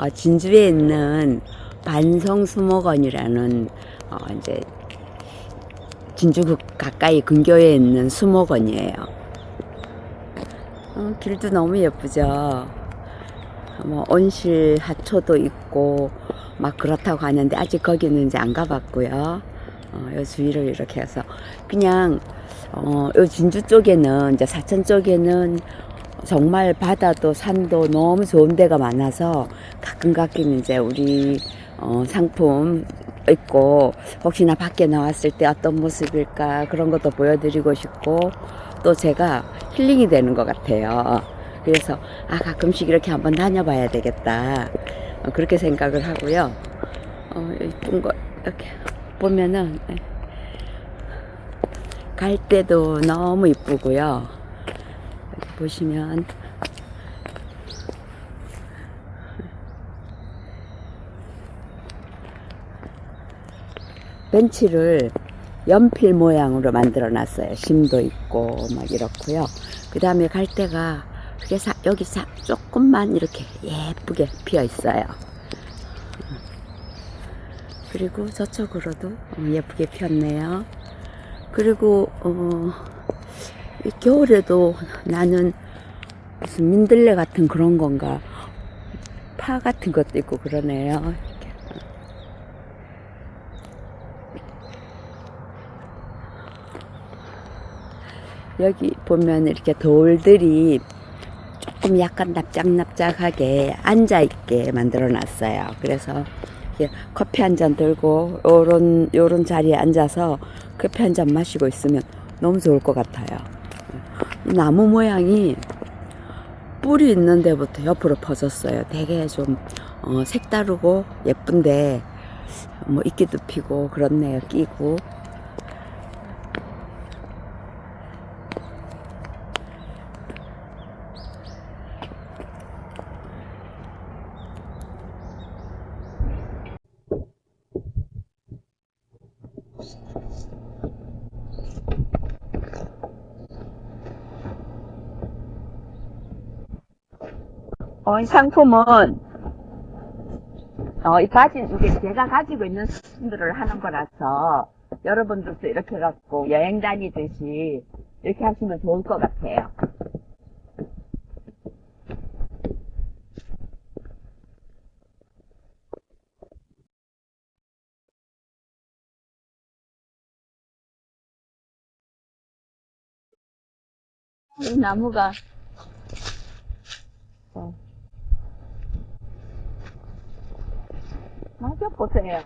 어, 진주에 있는 반성수목원이라는 어, 이제 진주 그 가까이 근교에 있는 수목원이에요. 어, 길도 너무 예쁘죠. 뭐 온실 하초도 있고 막 그렇다고 하는데 아직 거기는 이제 안 가봤고요. 어, 요 주위를 이렇게 해서 그냥 어, 요 진주 쪽에는 이제 사천 쪽에는 정말 바다도 산도 너무 좋은 데가 많아서 가끔 가끔 이제 우리 어, 상품 있고 혹시나 밖에 나왔을 때 어떤 모습일까 그런 것도 보여드리고 싶고 또 제가 힐링이 되는 것 같아요. 그래서 아 가끔씩 이렇게 한번 다녀봐야 되겠다 어, 그렇게 생각을 하고요. 어, 이쁜 거 이렇게 보면은 예. 갈 때도 너무 이쁘고요. 보시면 벤치를 연필 모양으로 만들어 놨어요. 심도 있고 막 이렇고요. 그 다음에 갈대가 그게 사, 여기 사, 조금만 이렇게 예쁘게 피어 있어요. 그리고 저쪽으로도 예쁘게 피었네요. 그리고 어, 이 겨울에도 나는 무슨 민들레 같은 그런 건가 파 같은 것도 있고 그러네요. 이렇게. 여기 보면 이렇게 돌들이 조금 약간 납작납작하게 앉아있게 만들어 놨어요. 그래서 커피 한 잔 들고 요런, 요런 자리에 앉아서 커피 한 잔 마시고 있으면 너무 좋을 것 같아요. 이 나무 모양이 뿔이 있는 데부터 옆으로 퍼졌어요. 되게 좀 어, 색다르고 예쁜데 뭐 이끼도 피고 그렇네요. 끼고 어, 이 상품은 어, 이 가진 이제 제가 가지고 있는 수준들을 하는 거라서 여러분들도 이렇게 갖고 여행 다니듯이 이렇게 하시면 좋을 것 같아요. 이 나무가 어. 맞아 보세요.